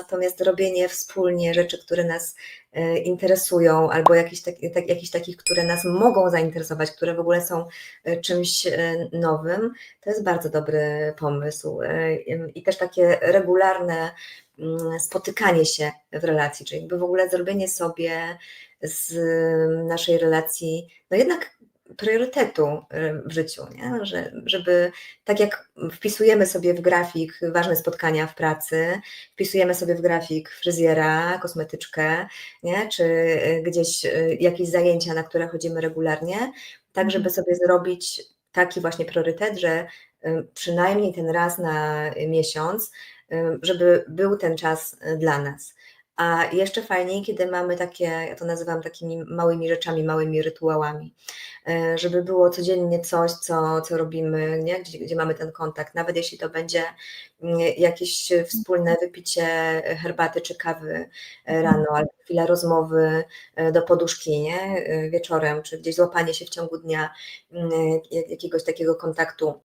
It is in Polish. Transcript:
natomiast robienie wspólnie rzeczy, które nas e, interesują, albo jakichś, tak, tak, takich, które nas mogą zainteresować, które w ogóle są e, czymś e, nowym, to jest bardzo dobry pomysł. I też takie regularne mm, spotykanie się w relacji, czyli jakby w ogóle zrobienie sobie z naszej relacji, no jednak priorytetu y, w życiu, nie? Że, żeby tak jak wpisujemy sobie w grafik ważne spotkania w pracy, wpisujemy sobie w grafik fryzjera, kosmetyczkę, nie? czy y, gdzieś y, jakieś zajęcia, na które chodzimy regularnie, tak żeby sobie zrobić taki właśnie priorytet, że przynajmniej ten raz na miesiąc, żeby był ten czas dla nas. A jeszcze fajniej, kiedy mamy takie, ja to nazywam takimi małymi rzeczami, małymi rytuałami, żeby było codziennie coś, co, co robimy, nie? Gdzie, gdzie mamy ten kontakt, nawet jeśli to będzie mm, jakieś wspólne wypicie herbaty czy kawy e, rano, albo chwila rozmowy e, do poduszki, nie? Wieczorem, czy gdzieś złapanie się w ciągu dnia mm, jakiegoś takiego kontaktu